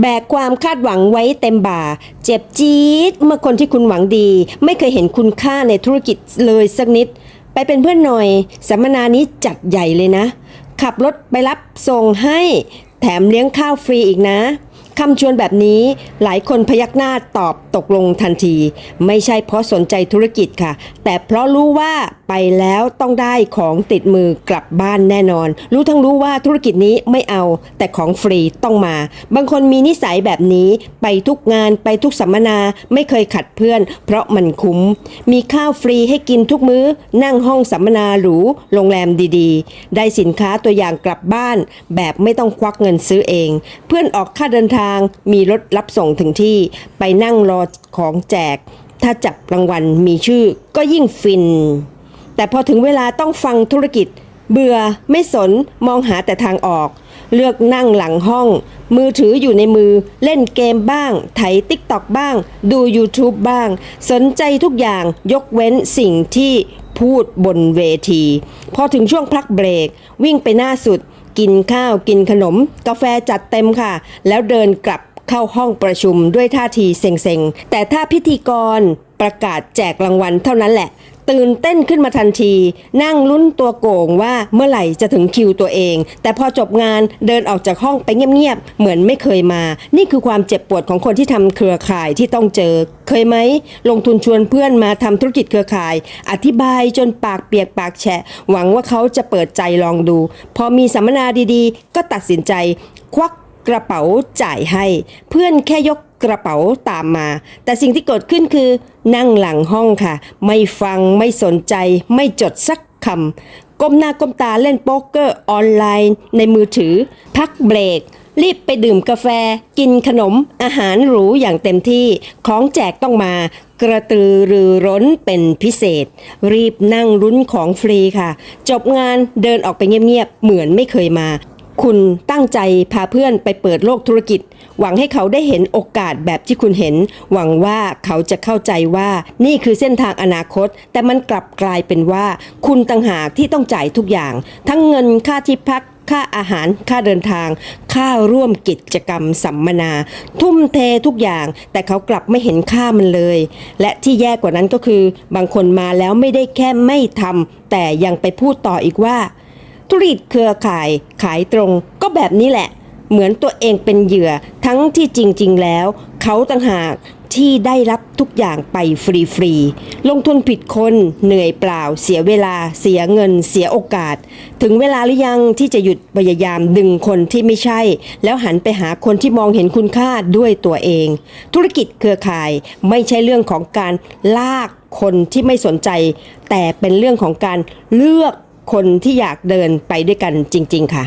แบกความคาดหวังไว้เต็มบ่า เจ็บจี๊ดเมื่อคนที่คุณหวังดี ไม่เคยเห็นคุณค่าในธุรกิจเลยสักนิด ไปเป็นเพื่อนหน่อย สัมมนานี้จัดใหญ่เลยนะ ขับรถไปรับส่งให้ แถมเลี้ยงข้าวฟรีอีกนะ คำชวนแบบนี้หลายคนพยักหน้าตอบตกลงทันที ไม่ใช่เพราะสนใจธุรกิจค่ะ แต่เพราะรู้ว่าไปแล้วต้องได้ของติดมือกลับบ้านแน่นอน รู้ทั้งรู้ว่าธุรกิจนี้ไม่เอา แต่ของฟรีต้องมา บางคนมีนิสัยแบบนี้ไปทุกงานไปทุกสัมมนาไม่เคยขัดเพื่อน เพราะมันคุ้ม มีข้าวฟรีให้กินทุกมื้อ นั่งห้องสัมมนาหรูโรงแรมดีๆ ได้สินค้าตัวอย่างกลับบ้าน แบบไม่ต้องควักเงินซื้อเอง เพื่อนออกค่าเดินทางมีรถรับส่งถึงที่ ไปนั่งรอของแจก ถ้าจับรางวัลมีชื่อก็ยิ่งฟิน แต่พอถึงเวลาต้องฟังธุรกิจ เบื่อไม่สนมองหาแต่ทางออก เลือกนั่งหลังห้อง มือถืออยู่ในมือ เล่นเกมบ้าง ไถติ๊กตอกบ้าง ดู YouTube บ้าง สนใจทุกอย่างยกเว้นสิ่งที่พูดบนเวที พอถึงช่วงพักเบรก วิ่งไปหน้าสุด กินข้าวกินขนม กาแฟจัดเต็มค่ะ แล้วเดินกลับเข้าห้องประชุมด้วยท่าทีเซ็งๆ แต่ถ้าพิธีกรประกาศแจกรางวัลเท่านั้นแหละ ตื่นเต้นขึ้นมาทันที นั่งลุ้นตัวโก่งว่าเมื่อไหร่จะถึงคิวตัวเอง แต่พอจบงานเดินออกจากห้องไปเงียบๆเหมือนไม่เคยมา นี่คือความเจ็บปวดของคนที่ทำเครือข่ายที่ต้องเจอ เคยไหมลงทุนชวนเพื่อนมาทำธุรกิจเครือข่าย อธิบายจนปากเปียกปากแฉะ หวังว่าเขาจะเปิดใจลองดู พอมีสัมมนาดีๆ ก็ตัดสินใจ ควักกระเป๋าจ่ายให้ เพื่อนแค่ยก กระเป๋าตามมา แต่สิ่งที่เกิดขึ้นคือ นั่งหลังห้องค่ะ ไม่ฟังไม่สนใจ ไม่จดสักคำก้มหน้าก้มตาเล่นโป๊กเกอร์ออนไลน์ ในมือถือ พักเบรกรีบไปดื่มกาแฟ กินขนมอาหารหรูอย่างเต็มที่ ของแจกต้องมา กระตือรือร้นเป็นพิเศษ รีบนั่งลุ้นของฟรีค่ะ จบงานเดินออกไปเงียบๆ เหมือนไม่เคยมา คุณตั้งใจพาเพื่อนไปเปิดโลกธุรกิจ หวังให้เขาได้เห็นโอกาสแบบที่คุณเห็น หวังว่าเขาจะเข้าใจว่านี่คือเส้นทางอนาคต แต่มันกลับกลายเป็นว่า คุณต่างหากที่ต้องจ่ายทุกอย่าง ทั้งเงินค่าที่พักค่าอาหารค่าเดินทาง ค่าร่วมกิจกรรมสัมมนา ทุ่มเททุกอย่าง แต่เขากลับไม่เห็นค่ามันเลย และที่แย่กว่านั้นก็คือ บางคนมาแล้วไม่ได้แค่ไม่ทำแต่ยังไปพูดต่ออีกว่า ธุรกิจเครือข่ายขายตรงก็แบบนี้แหละ เหมือนตัวเองเป็นเหยื่อทั้งที่จริง ๆ แล้ว เขาต่างหากที่ได้รับทุกอย่างไปฟรีๆ ลงทุนผิดคนเหนื่อยเปล่า เสียเวลา เสียเงิน เสียโอกาส ถึงเวลาหรือยังที่จะหยุดพยายามดึงคนที่ไม่ใช่ แล้วหันไปหาคนที่มองเห็นคุณค่าด้วยตัวเอง ธุรกิจเครือข่ายไม่ใช่เรื่องของการลากคนที่ไม่สนใจ แต่เป็นเรื่องของการเลือก คนที่อยากเดินไปด้วยกันจริง ๆ ค่ะ